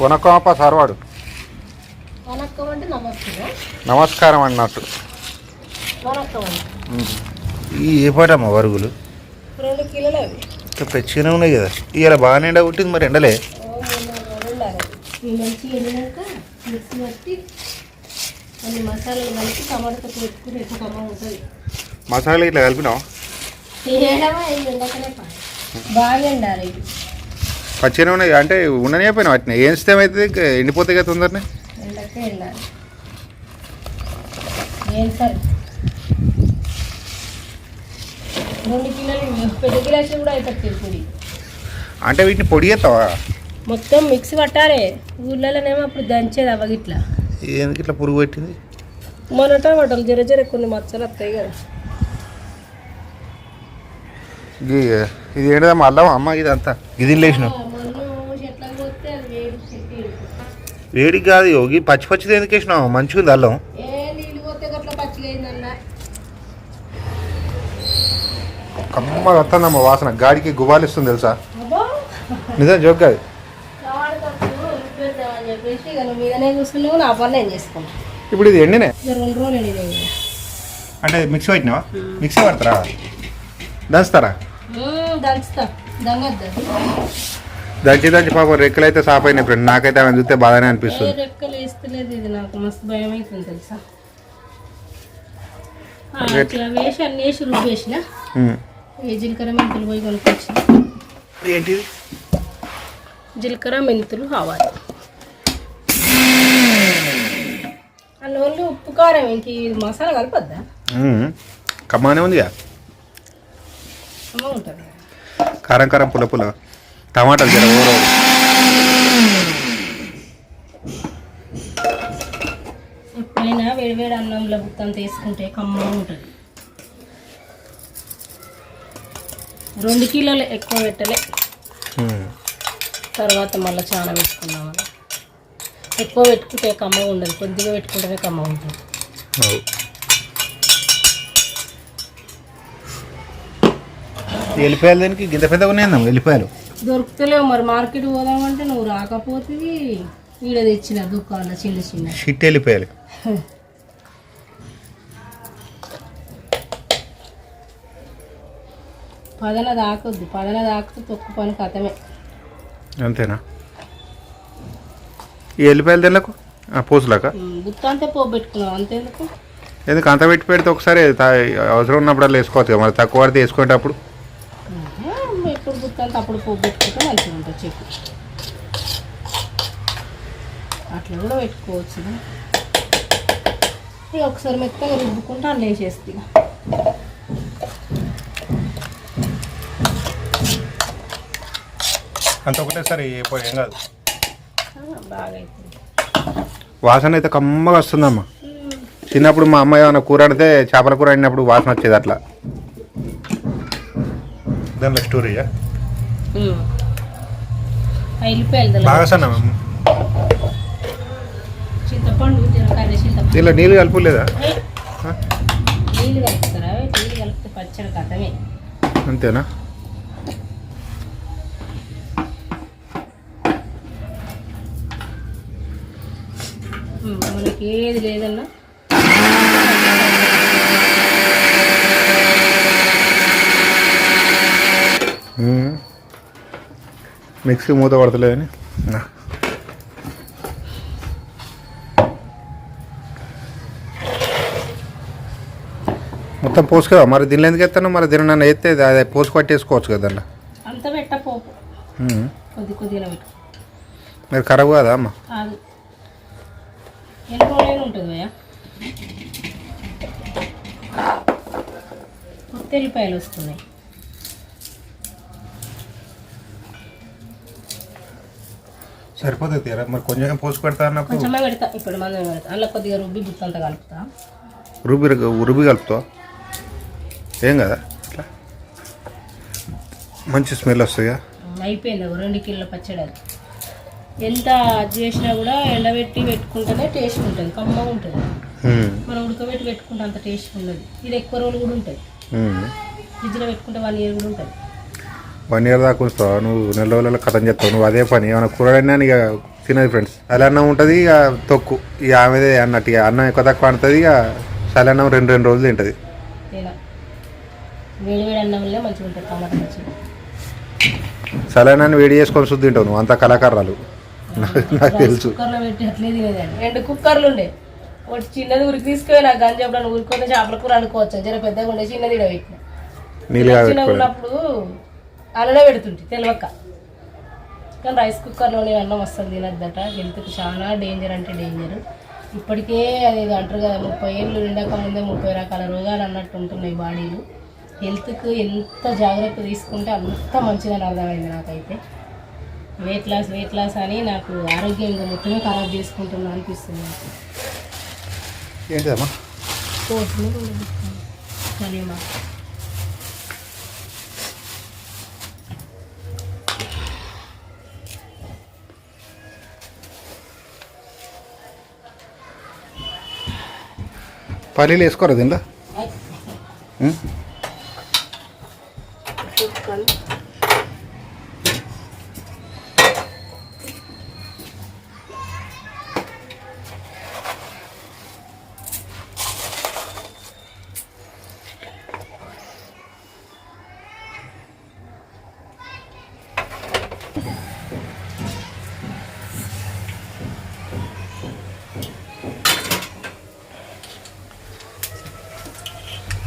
వనకోమప్ప సర్వాడు. నమస్కారం. అన్నట్టు. ఈ ఏ పాటమ్మా వరుగులు పెచ్చిగానే ఉన్నాయి కదా. ఇవాళ బాగానే ఎండ మరి ఎండలే. ఉండాలి మసాలా ఇట్లా కలిపినావు? బాగా ఎండాలి ఇవి పచ్చిగానే ఉన్నాయి. అంటే ఉండనే అయిపోయినా వాటిని ఏం ఇష్టం అయితే ఎండిపోతాయి కదా తొందరనే? అంటే వీటిని పొడి చేస్తావా? మొత్తం మిక్సీ పట్టాలి. ఊళ్ళలోనేమో అప్పుడు దంచేది అవ్వగిట్లా ఎందుకు ఇట్లా పురుగు పెట్టింది? మన టమాటాలు జర జర కొన్ని మచ్చలు వస్తాయి కదా. ఇది ఏంటమ్మా అల్లం అమ్మ ఇదంతా. ఇది లేచినావు? వేడికి కాదు యోగి. పచ్చి పచ్చిది ఎందుకు వేసినావు? మంచిగా ఉంది అల్లం? కమ్మ వస్తుందమ్మా వాసన. గాడికి గుబాలిస్తుంది తెలుసా? నిజం జోక్ కాదు ఇప్పుడు ఇది ఎండినే. అంటే మిక్సీ పెట్టినావా? మిక్సీ పడతారా? దంచుతారా? దంచుతా. దంగద్దు. దంచి దంచి పాపం రెక్కలు అయితే సాఫ్ అయినాయి ఫ్రెండ్ నాకైతే ఆమె చూస్తే బాగానే ఏ అనిపిస్తుంది రెక్కలు వేస్తలేదు ఇది నాకు మస్తు భయం అవుతుంది తెలుసా? ఇట్లా వేసి అన్ని వేసి రుబ్బేసిన. ఉమ్. ఈ జీలకర్ర మెంతులు పోయి కొనుక్కొచ్చిన. ఏంటిది? జీలకర్ర మెంతులు ఓన్లీ ఉప్పు కారం ఇంక ఈ మసాలా కలపద్దా. కమ్మానే ఉందిగా. ఉంటుంది కారం కారం పుల్ల పుల్ల. టమాటాలు జర ఊర. ఎప్పుడైనా వేడివేడి అన్నంలో బుత్తంత వేసుకుంటే కమ్మగా ఉంటుంది రెండు కిలోలు ఎక్కువ పెట్టలే. తర్వాత మళ్ళీ చాలా వేసుకున్నామని ఎక్కువ పెట్టుకుంటే కమ్మగా ఉండదు కొద్దిగా పెట్టుకుంటేనే కమ్మగా ఉంటుంది. వెళ్ళిపోయాలి దానికి గింత పెద్దగా ఉన్నాయన్నా వెళ్ళిపోయాలు దొరుకుతలేవు మరి మార్కెట్ పోదామంటే నువ్వు రాకపోతే ఈడ తెచ్చిన దుకాణంలో చిన్న చిన్న. షిట్ వెళ్ళిపోయాలి. పదన దాకొద్దు పదన దాకితే తొక్కు పని కథమే. అంతేనా? ఈ ఎల్లిపాయలు తెల్లకు? పూసలాక? బుత్తంతే పోబెట్టుకున్నావు అంతేందుకు? ఎందుకు అంత పెట్టి పెడితే ఒకసారి అవసరం ఉన్నప్పుడు వేసుకోవచ్చు కదా మరి తక్కువ పడితే వేసుకునేటప్పుడు. ఎప్పుడు బుత్తంత అప్పుడు పోబెట్టుకుంటే మంచిగా ఉంటుంది చెప్పు. అట్లా కూడా పెట్టుకోవచ్చు ఇక. ఒకసారి మెత్తగా రుబ్బుకుంటే అన్నీ వేసేస్తే. అంత ఒకటేసారి ఏం కాదు. వాసన అయితే కమ్మగా వస్తుందమ్మా. చిన్నప్పుడు మా అమ్మ ఏమైనా కూర వండితే చేపల కూర వండినప్పుడు వాసన వచ్చేది అట్లా. దానిలో స్టోరీయా? చింతపండు జీలకర్ర చింతపండు. దీనిలో నీళ్ళు కలుపులేదా నీళ్ళు కలుపుతారా? నీళ్ళు కలిపితే పచ్చడి కథమే. అంతేనా? మనకి ఏది లేదన్నా. మ్మ్. మిక్సీ మూత పడతలేదని. మొత్తం పోసుకోవా మరి దీనిలో ఎందుకు ఎత్తాను మరి దీని నన్ను ఎత్తే అదే పోసి పట్టేసుకోవచ్చు కదా దాంట్లో అంత పెట్టపోపు మ్మ్. కొద్ది కొద్దిగా పెట్టు. మరి ఖరాబ్ కాదా అమ్మ? ఉంటుంది వస్తున్నాయి. సరిపోతుంది తీరా? మరి కొంచెం పోసి పెడతా అన్నప్పుడు? కొంచెమే పెడతా. ఇప్పుడు మనం పెడతా. అందులో కొద్దిగా రుబ్బి గుత్తంత కలుపుతా. రుబి రుబి కలుపుతావు? ఏం కదా? ఇట్లా. మంచి స్మెల్ వస్తుందా ఉమ్, అయిపోయింది. రెండు కిలోల పచ్చడి అది. ఎంత చేసినా కూడా ఎండబెట్టి పెట్టుకుంటేనే టేస్ట్ ఉంటుంది. కమ్మగా ఉంటుంది. మనం ఉడకబెట్టి పెట్టుకుంటే అంత టేస్ట్ ఉండదు. ఇది ఎక్కువ రోజులు కూడా ఉంటుంది. ఫ్రిడ్జ్లో పెట్టుకుంటే వన్ ఇయర్ కూడా ఉంటుంది. వన్ ఇయర్ దాకా ఉంచుతావు? నువ్వు నెల రోజులలో కథం చెప్తావు. నువ్వు అదే పని. ఏమైనా కూర ఇక తినదు ఫ్రెండ్స్ అన్నం ఉంటుంది ఇక తొక్కు. ఇక ఆమెదే అన్నట్టు ఇక అన్నం ఎక్కువ తక్కువ అంటుంది ఇక అన్నం రెండు రెండు రోజులు తింటుంది. తిన. వేడి చేసుకొని శుద్ధి తింటావు నువ్వు. అంత కళాకారాలు నాకు తెలుసు. రెండు కుక్కర్లు ఉండే. ఒకటి చిన్నది ఉరికి తీసుకొని నాకు గంజ ఎప్పుడన్నా ఉరుకొని చేపల కూర అనుకోవచ్చు? జర పెద్దగా ఉండే చిన్నది పెట్టుకోవాలి ఉన్నప్పుడు అలానే పెడుతుంటే తెలియక కానీ రైస్ కుక్కర్లో అన్నం వస్తుంది తినద్దట. హెల్త్కి చాలా డేంజర్ అంటే డేంజర్. ఇప్పటికే అది అంటారు కదా ముప్పై ఏళ్ళు నిండాక ముందే ముప్పై రకాల రోగాలు అన్నట్టు ఉంటున్నాయి బాడీలు. హెల్త్కి ఎంత జాగ్రత్త తీసుకుంటే అంత మంచిదని అర్థమైంది నాకైతే. వెయిట్ లాస్ వెయిట్ లాస్ అని నాకు ఆరోగ్యం ఇంకా మొత్తమే ఖరాబ్ చేసుకుంటున్నా అనిపిస్తుంది నాకు. ఏంటిదమ్మా? కలిమా పల్లీలు వేసుకోరా దీనిలో?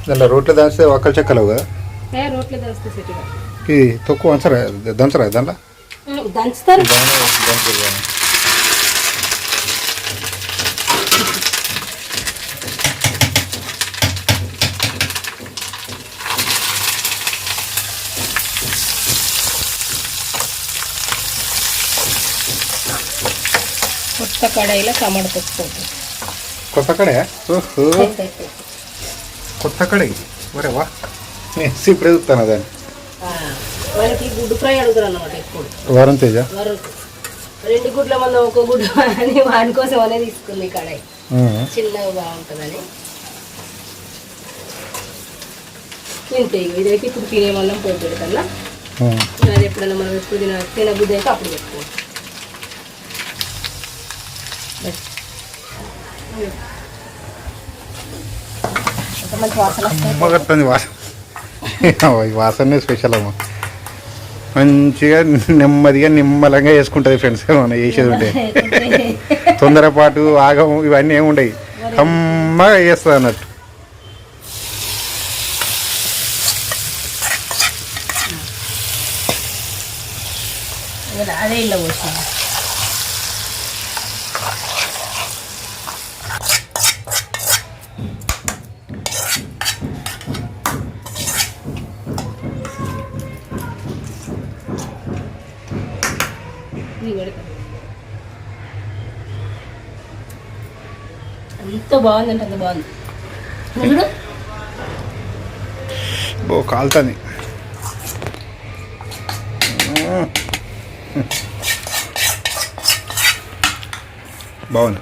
ఉం? దానిలో రోట్లో దాస్తే ఒక్కలు చెక్కలేవు కదా? రోట్లో దంచితే సెట్గా ఇది తక్కువ వంచరా? దంచరా దాంట్లో? దంచుతారు. కొత్త కడాయిలో టమాటా పెట్టుకుంటాం కొత్త కడే ఓహో. కొత్త కడాయి మరే వా. ఇప్పుడే చూస్తాను దాన్ని వాళ్ళకి గుడ్డు ఫ్రై అడుగుతారు అన్నమాట ఎప్పుడు వరం తేజ రెండు గుడ్ల మంది ఒక గుడ్డు అని వాడి కోసం అనేది తీసుకుంది కడాయి. చిన్నగా బాగుంటుందని. ఇంతే ఇదైతే ఇప్పుడు తినేమన్నాం పోయి పెడతా ఉం. అది ఎప్పుడైనా మనం ఎప్పుడు తిన తినబుద్ధి అయితే అప్పుడు ఎంత మంచి వాసన వస్తుంది. వాసన వాసనే స్పెషల్ అమ్మ. మంచిగా నెమ్మదిగా నిమ్మలంగా వేసుకుంటుంది ఫ్రెండ్స్. మనం చేసేది ఉంటే. తొందరపాటు ఆగం ఇవన్నీ ఏమి ఉండవు కమ్మగా వేస్తుంది అన్నట్టు. అదే ఇలా పోసిన ఇది పెడతా. బాగుందంటే అంత బాగుంది. చూడు. ఓ కాలుతుంది. బాగుంది.